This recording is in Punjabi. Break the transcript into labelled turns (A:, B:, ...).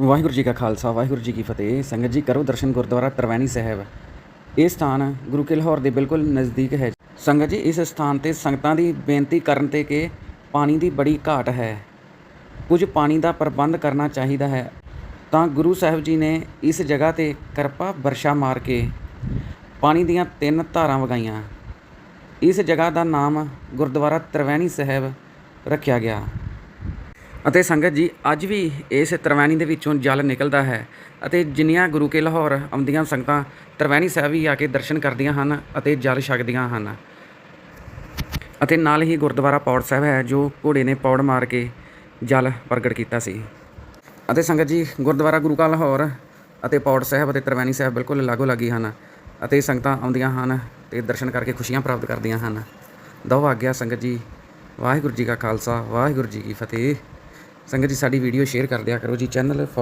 A: ਵਾਹਿਗੁਰੂ ਜੀ ਕਾ ਖਾਲਸਾ, ਵਾਹਿਗੁਰੂ ਜੀ ਕੀ ਫਤਿਹ। ਸੰਗਤ ਜੀ, ਕਰੋ ਦਰਸ਼ਨ ਗੁਰਦੁਆਰਾ ਤਰਵੈਣੀ ਸਾਹਿਬ। ਇਹ ਸਥਾਨ ਗੁਰੂ ਕੇ ਲਾਹੌਰ ਦੇ ਬਿਲਕੁਲ ਨਜ਼ਦੀਕ ਹੈ। ਸੰਗਤ ਜੀ, ਇਸ ਸਥਾਨ ਤੇ ਸੰਗਤਾਂ ਦੀ ਬੇਨਤੀ ਕਰਨ ਤੇ ਕਿ ਪਾਣੀ ਦੀ ਬੜੀ ਘਾਟ ਹੈ। ਕੁਝ ਪਾਣੀ ਦਾ ਪ੍ਰਬੰਧ ਕਰਨਾ ਚਾਹੀਦਾ ਹੈ। ਤਾਂ ਗੁਰੂ ਸਾਹਿਬ ਜੀ ਨੇ ਇਸ ਜਗ੍ਹਾ ਤੇ ਕਿਰਪਾ ਵਰਸ਼ਾ ਮਾਰ ਕੇ ਪਾਣੀ ਦੀਆਂ ਤਿੰਨ ਧਾਰਾਂ ਵਗਾਈਆਂ। ਇਸ ਜਗ੍ਹਾ ਦਾ ਨਾਮ ਗੁਰਦੁਆਰਾ ਤਰਵੈਣੀ ਸਾਹਿਬ ਰੱਖਿਆ ਗਿਆ। ਅਤੇ ਸੰਗਤ ਜੀ, ਅੱਜ ਵੀ ਇਸ ਤਰਵੈਣੀ ਦੇ ਵਿੱਚੋਂ ਜਲ ਨਿਕਲਦਾ ਹੈ ਅਤੇ ਜਿੰਨੀਆਂ ਗੁਰੂ ਕੇ ਲਾਹੌਰ ਆਉਂਦੀਆਂ ਸੰਗਤਾਂ ਤਰਵੈਣੀ ਸਾਹਿਬ ਵੀ ਆ ਕੇ ਦਰਸ਼ਨ ਕਰਦੀਆਂ ਹਨ ਅਤੇ ਜਲ ਛਕਦੀਆਂ ਹਨ। ਅਤੇ ਨਾਲ ਹੀ ਗੁਰਦੁਆਰਾ ਪੌੜ ਸਾਹਿਬ ਹੈ, ਜੋ ਘੋੜੇ ਨੇ ਪੌੜ ਮਾਰ ਕੇ ਜਲ ਪ੍ਰਗਟ ਕੀਤਾ ਸੀ। ਅਤੇ ਸੰਗਤ ਜੀ, ਗੁਰਦੁਆਰਾ ਗੁਰੂ ਕਾ ਲਾਹੌਰ ਅਤੇ ਪੌੜ ਸਾਹਿਬ ਅਤੇ ਤਰਵੈਣੀ ਸਾਹਿਬ ਬਿਲਕੁਲ ਲਾਗੋ ਲੱਗੀ ਹਨ ਅਤੇ ਸੰਗਤਾਂ ਆਉਂਦੀਆਂ ਹਨ ਤੇ ਦਰਸ਼ਨ ਕਰਕੇ ਖੁਸ਼ੀਆਂ ਪ੍ਰਾਪਤ ਕਰਦੀਆਂ ਹਨ। ਦੋ ਆਗਿਆ ਸੰਗਤ ਜੀ, ਵਾਹਿਗੁਰੂ ਜੀ ਕਾ ਖਾਲਸਾ, ਵਾਹਿਗੁਰੂ ਜੀ ਕੀ ਫਤਿਹ। ਸੰਗਤ ਜੀ ਸਾਡੀ ਵੀਡੀਓ ਸ਼ੇਅਰ ਕਰ ਦਿਆ ਕਰੋ ਜੀ ਚੈਨਲ